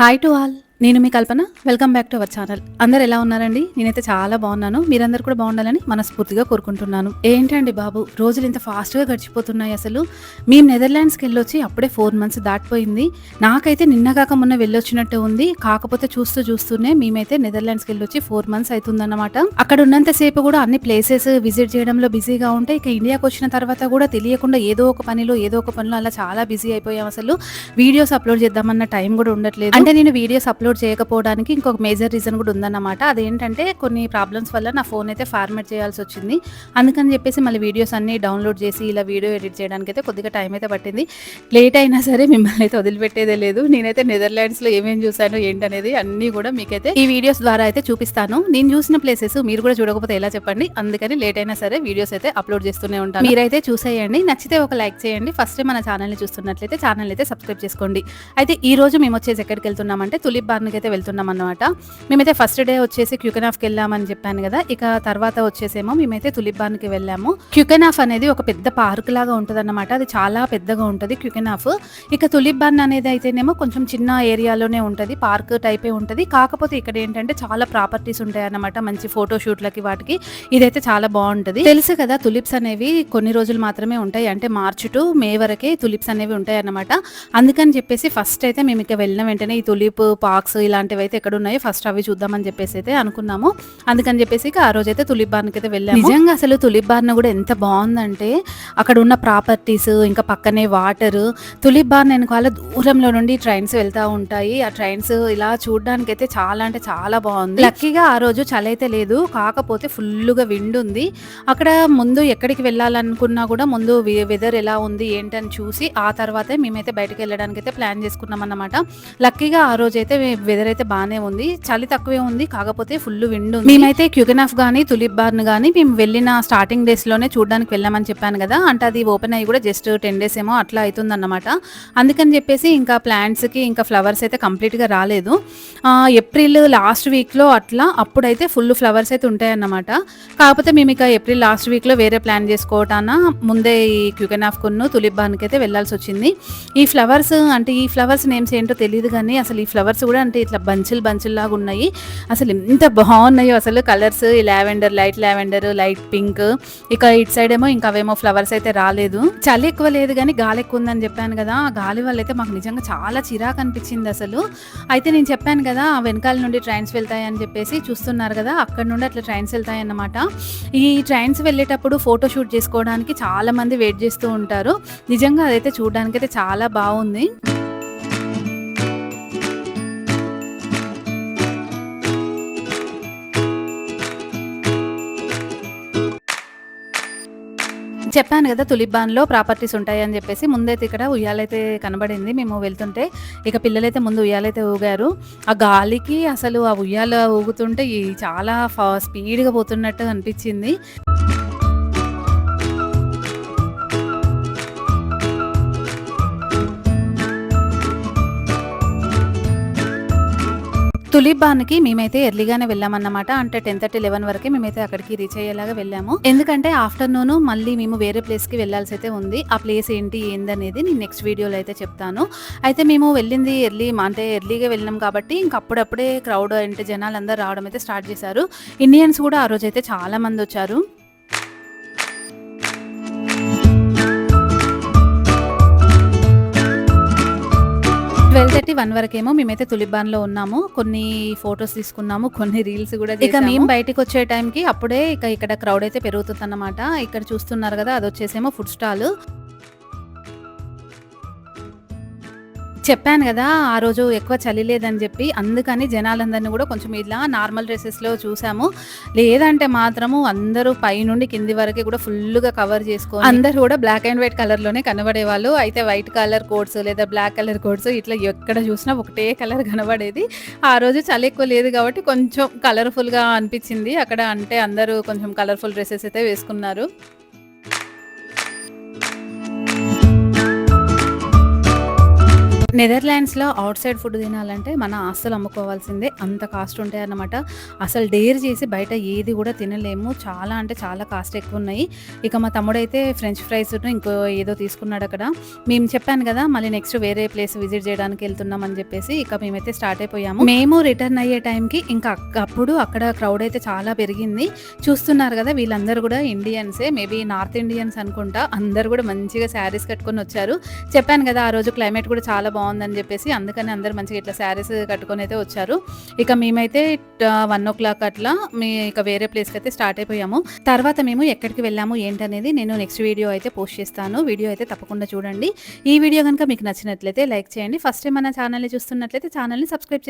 Hi to all నేను మీ Kalpana. Welcome back to our channel అందరు ఎలా ఉన్నారండి? నేనైతే చాలా బాగున్నాను. మీరందరూ కూడా బాగుండాలని మనస్ఫూర్తిగా కోరుకుంటున్నాను. ఏంటండి బాబు? రోజులు ఇంత ఫాస్ట్గా గడిచిపోతున్నాయి అసలు. మేము నెదర్లాండ్స్కి వెళ్ళొచ్చి అప్పుడే ఫోర్ మంత్స్ దాటిపోయింది. నాకైతే నిన్న కాక మొన్న వెళ్ళొచ్చినట్టు ఉంది. కాకపోతే చూస్తూ చూస్తూనే మేమైతే నెదర్లాండ్స్కి వెళ్ళొచ్చి ఫోర్ మంత్స్ అవుతుందన్నమాట అక్కడ ఉన్నంతసేపు కూడా అన్ని ప్లేసెస్ విజిట్ చేయడంలో బిజీగా ఉంటే ఇక ఇండియాకి వచ్చిన తర్వాత కూడా తెలియకుండా ఏదో ఒక పనిలో ఏదో ఒక పనిలో అలా చాలా బిజీ అయిపోయాం అసలు. వీడియోస్ అప్లోడ్ చేద్దామన్న టైం కూడా ఉండట్లేదు. అంటే నేను వీడియోస్ అప్లోడ్ చేయకపోవడానికి ఇంకొక మేజర్ రీజన్ కూడా ఉందన్నమాట. అదేంటంటే కొన్ని ప్రాబ్లమ్స్ వల్ల నా ఫోన్ అయితే ఫార్మేట్ చేయాల్సి వచ్చింది. అందుకని చెప్పేసి మళ్ళీ వీడియోస్ అన్ని డౌన్లోడ్ చేసి ఇలా వీడియో ఎడిట్ చేయడానికి అయితే కొద్దిగా టైం అయితే పట్టింది. లేట్ అయినా సరే మిమ్మల్ని అయితే వదిలిపెట్టేదే లేదు. నేనైతే నెదర్లాండ్స్లో ఏమేమి చూశాను ఏంటనేది అన్నీ కూడా మీకైతే ఈ వీడియోస్ ద్వారా అయితే చూపిస్తాను. నేను చూసిన ప్లేసెస్ మీరు కూడా చూడకపోతే ఎలా చెప్పండి. అందుకని లేట్ అయినా సరే వీడియోస్ అయితే అప్లోడ్ చేస్తూనే ఉంటాను. మీరైతే చూసేయండి. నచ్చితే ఒక లైక్ చేయండి. ఫస్ట్ మన ఛానల్ని చూస్తున్నట్లయితే ఛానల్ అయితే సబ్స్క్రైబ్ చేసుకోండి. అయితే ఈ రోజు మేము వచ్చేసి ఎక్కడికి వెళ్తున్నామంటే తులిప్ బార్న్కి అయితే వెళ్తున్నాం అనమాట మేమైతే ఫస్ట్ డే వచ్చేసి క్యూకెనాఫ్కి వెళ్ళామని చెప్పాను కదా ఇక తర్వాత వచ్చేసేమో మేమైతే తులిప్ వెళ్ళాము. క్యూకెనాఫ్ అనేది ఒక పెద్ద పార్క్ లాగా ఉంటుంది అనమాట అది చాలా పెద్దగా ఉంటుంది క్యూకెనాఫ్. ఇక తులిప్ అనేది అయితేనేమో కొంచెం చిన్న ఏరియాలోనే ఉంటుంది పార్క్ టైపే ఉంటుంది. కాకపోతే ఇక్కడ ఏంటంటే చాలా ప్రాపర్టీస్ ఉంటాయి అన్నమాట మంచి ఫోటో షూట్లకి వాటికి. ఇదైతే చాలా బాగుంటుంది. తెలుసు కదా తులిప్స్ అనేవి కొన్ని రోజులు మాత్రమే ఉంటాయి అంటే మార్చి టు మే వరకే తులిప్స్ అనేవి ఉంటాయి అన్నమాట. అందుకని చెప్పేసి ఫస్ట్ అయితే మేము ఇక వెళ్ళిన వెంటనే ఈ తులిప్ పార్క్స్ ఇలాంటివి అయితే ఎక్కడ ఉన్నాయో ఫస్ట్ అవి చూద్దామని చెప్పేసి అయితే అనుకున్నాము. అందుకని చెప్పేసి ఆ రోజు అయితే తులిప్ బార్న్కి అయితే వెళ్ళాము. నిజంగా అసలు తులిప్ బార్న్ కూడా ఎంత బాగుందంటే అక్కడ ఉన్న ప్రాపర్టీస్ ఇంకా పక్కనే వాటర్ తులిప్ బార్న్ వెనకాల దూరంలో నుండి ట్రైన్స్ వెళ్తూ ఉంటాయి. ఆ ట్రైన్స్ ఇలా చూడడానికి అయితే చాలా అంటే చాలా బాగుంది. లక్కీగా ఆ రోజు చలి అయితే లేదు. కాకపోతే ఫుల్గా విండ్ ఉంది. అక్కడ ముందు ఎక్కడికి వెళ్ళాలనుకున్నా కూడా ముందు వెదర్ ఎలా ఉంది ఏంటని చూసి ఆ తర్వాతే మేమైతే బయటకు వెళ్ళడానికి అయితే ప్లాన్ చేసుకున్నాం అన్నమాట లక్కీగా ఆ రోజు అయితే వెదర్ అయితే బాగానే ఉంది. చలి తక్కువే ఉంది కాకపోతే ఫుల్ విండ్ ఉంది. మేమైతే క్యూకెనాఫ్ కానీ తులిప్ బార్న్ కానీ మేము వెళ్ళిన స్టార్టింగ్ డేస్లోనే చూడడానికి వెళ్ళామని చెప్పాను కదా. అంటే అది ఓపెన్ అయ్యి కూడా జస్ట్ టెన్ డేస్ ఏమో అట్లా అవుతుంది అన్నమాట అందుకని చెప్పేసి ఇంకా ప్లాంట్స్కి ఇంకా ఫ్లవర్స్ అయితే కంప్లీట్గా రాలేదు. ఏప్రిల్ లాస్ట్ వీక్లో అట్లా అప్పుడైతే ఫుల్ ఫ్లవర్స్ అయితే ఉంటాయన్నమాట. కాకపోతే మేము ఇక ఏప్రిల్ లాస్ట్ వీక్లో వేరే ప్లాన్ చేసుకోవటాన ముందే ఈ క్యూకెనాఫ్ కొన్ను తులిప్ బాన్కి అయితే వెళ్ళాల్సి వచ్చింది. ఈ ఫ్లవర్స్ అంటే ఈ ఫ్లవర్స్ నేమ్స్ ఏంటో తెలియదు కానీ అసలు ఈ ఫ్లవర్స్ కూడా అంటే ఇట్లా బంచులు బంచులు లాగా ఉన్నాయి. అసలు ఎంత బాగున్నాయో అసలు కలర్స్. ఈ lavender light lavender light pink. ఇక ఇటు సైడ్ ఏమో ఇంకా అవేమో ఫ్లవర్స్ అయితే రాలేదు. చలి ఎక్కువ లేదు కానీ గాలి ఎక్కువ ఉందని చెప్పాను కదా. ఆ గాలి వల్ల అయితే మాకు నిజంగా చాలా చిరాకు అనిపించింది అసలు. అయితే నేను చెప్పాను కదా ఆ వెనకాల నుండి ట్రైన్స్ వెళ్తాయని చెప్పేసి చూస్తున్నారు కదా అక్కడ నుండి అట్లా ట్రైన్స్ వెళ్తాయి అన్నమాట ఈ ట్రైన్స్ వెళ్ళేటప్పుడు ఫోటో షూట్ చేసుకోవడానికి చాలా మంది వెయిట్ చేస్తూ ఉంటారు. నిజంగా అదైతే చూడడానికి అయితే చాలా బాగుంది. చెప్పాను కదా తులిబాన్లో ప్రాపర్టీస్ ఉంటాయి అని చెప్పేసి ముందైతే ఇక్కడ ఉయ్యాలైతే కనబడింది. మేము వెళ్తుంటే ఇక పిల్లలైతే ముందు ఉయ్యాలైతే ఊగారు. ఆ గాలికి అసలు ఆ ఉయ్యాల ఊగుతుంటే చాలా ఫా స్పీడ్గా పోతున్నట్టు అనిపించింది. తులిప్ బాన్కి మేమైతే ఎర్లీగానే వెళ్ళామన్నమాట. అంటే టెన్ థర్టీ లెవెన్ వరకే మేమైతే అక్కడికి రీచ్ అయ్యేలాగా వెళ్ళాము. ఎందుకంటే ఆఫ్టర్నూన్ మళ్ళీ మేము వేరే ప్లేస్కి వెళ్ళాల్సి అయితే ఉంది. ఆ ప్లేస్ ఏంటి ఏందనేది నేను నెక్స్ట్ వీడియోలో అయితే చెప్తాను. అయితే మేము వెళ్ళింది ఎర్లీ అంటే ఎర్లీగా వెళ్ళినాం కాబట్టి ఇంక అప్పుడప్పుడే క్రౌడ్ అంటే జనాలు అందరూ రావడం అయితే స్టార్ట్ చేశారు. ఇండియన్స్ కూడా ఆ రోజు అయితే చాలా మంది వచ్చారు. ట్వెల్వ్ థర్టీ వన్ వరకేమో మేమైతే తులిబాన్లో ఉన్నాము. కొన్ని ఫొటోస్ తీసుకున్నాము కొన్ని రీల్స్ కూడా ఇక మేము బయటికి వచ్చే టైంకి అప్పుడే ఇక ఇక్కడ క్రౌడ్ అయితే పెరుగుతుంది ఇక్కడ చూస్తున్నారు కదా అది వచ్చేసేమో ఫుడ్ స్టాల్. చెప్పాను కదా ఆ రోజు ఎక్కువ చలి లేదని చెప్పి అందుకని జనాలందరినీ కూడా కొంచెం ఇలా నార్మల్ డ్రెస్సెస్లో చూసాము. లేదంటే మాత్రము అందరూ పైనుండి కింది వరకు కూడా ఫుల్గా కవర్ చేసుకో అందరూ కూడా బ్లాక్ అండ్ వైట్ కలర్లోనే కనబడే వాళ్ళు అయితే వైట్ కలర్ కోట్స్ లేదా బ్లాక్ కలర్ కోట్స్ ఇట్లా ఎక్కడ చూసినా ఒకటే కలర్ కనబడేది. ఆ రోజు చలి ఎక్కువ లేదు కాబట్టి కొంచెం కలర్ఫుల్గా అనిపించింది. అక్కడ అంటే అందరూ కొంచెం కలర్ఫుల్ డ్రెస్సెస్ అయితే వేసుకున్నారు. నెదర్లాండ్స్‌లో అవుట్ సైడ్ ఫుడ్ తినాలంటే మన ఆస్తులు అమ్ముకోవాల్సిందే. అంత కాస్ట్ ఉంటాయన్నమాట. అసలు డేర్ చేసి బయట ఏది కూడా తినలేము. చాలా అంటే చాలా కాస్ట్ ఎక్కువ ఉన్నాయి ఇక మా తమ్ముడైతే ఫ్రెంచ్ ఫ్రైస్‌ను ఇంకో ఏదో తీసుకున్నాడు అక్కడ మేము చెప్పాను కదా! మళ్ళీ నెక్స్ట్ వేరే ప్లేస్ విజిట్ చేయడానికి వెళ్తున్నాం అని చెప్పేసి ఇక మేమైతే స్టార్ట్ అయిపోయాము. మేము రిటర్న్ అయ్యే టైంకి ఇంకా అప్పుడు అక్కడ క్రౌడ్ అయితే చాలా పెరిగింది. చూస్తున్నారు కదా! వీళ్ళందరూ కూడా ఇండియన్సే. మేబీ నార్త్ ఇండియన్స్ అనుకుంటా. అందరూ కూడా మంచిగా శారీస్ కట్టుకొని వచ్చారు. చెప్పాను కదా! ఆ రోజు క్లైమేట్ కూడా చాలా బాగుందని చెప్పేసి అందుకని అందరూ మంచిగా ఇట్లా శారీస్ కట్టుకొని అయితే వచ్చారు. ఇక మేమైతే వన్ ఓ క్లాక్ అట్లా మే ఇక వేరే ప్లేస్కి అయితే స్టార్ట్ అయిపోయాము. తర్వాత మేము ఎక్కడికి వెళ్ళాము ఏంటనేది నేను నెక్స్ట్ వీడియో అయితే పోస్ట్ చేస్తాను. వీడియో అయితే తప్పకుండా చూడండి. ఈ వీడియో కనుక మీకు నచ్చినట్లయితే లైక్ చేయండి. ఫస్ట్ టైమ్ మన ఛానల్‌ని చూస్తున్నట్లయితే ఛానల్‌ని సబ్స్క్రైబ్ చేసి